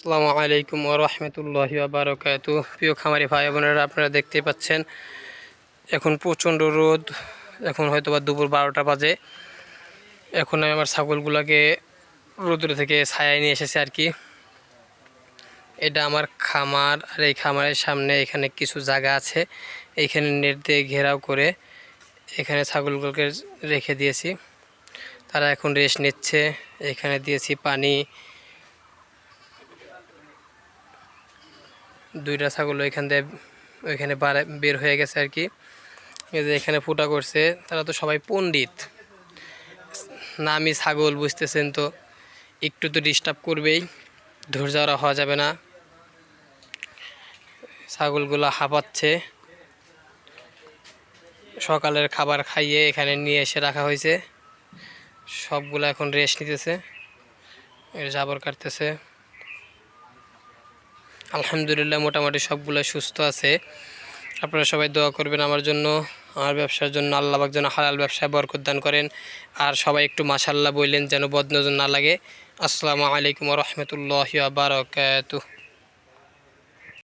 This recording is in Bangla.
আসসালামু আলাইকুম ও রহমতুল্লাহি বারকাত প্রিয় খামারি ভাই বোনেরা, আপনারা দেখতে পাচ্ছেন, এখন প্রচণ্ড রোদ। এখন হয়তো বা দুপুর বারোটা বাজে। এখন আমি আমার ছাগলগুলোকে রোদ্র থেকে ছায়ায় নিয়ে এসেছি আর কি। এটা আমার খামার, আর এই খামারের সামনে এখানে কিছু জায়গা আছে। এইখানে নেট দিয়ে ঘেরাও করে এখানে ছাগলগুলোকে রেখে দিয়েছি। তারা এখন রেস্ট নিচ্ছে। এখানে দিয়েছি পানি দুইটা ছাগল ওইখান দিয়ে, ওইখানে বের হয়ে গেছে আর কি। এই যে এখানে ফুটা করছে, তারা তো সবাই পণ্ডিত। নামি ছাগল, বুঝতেছেন তো। একটু তো ডিস্টার্ব করবেই, ধৈর্য ধরা হওয়া যাবে না। ছাগলগুলো হাঁপাচ্ছে। সকালের খাবার খাইয়ে এখানে নিয়ে এসে রাখা হয়েছে। সবগুলো এখন রেস্ট নিতেছে। জাবর কাটতেছে। আলহামদুলিল্লাহ, মোটামুটি সবগুলো সুস্থ আছে। আপনারা সবাই দোয়া করবেন আমার জন্য, আমার ব্যবসার জন্য। আল্লাহবাক যেন হালাল ব্যবসায় বরকত দান করেন। আর সবাই একটু মাসাল্লাহ বললেন যেন বদনজন না লাগে। আসসালামু আলাইকুম রহমতুল্লাহ বারকাতুহ।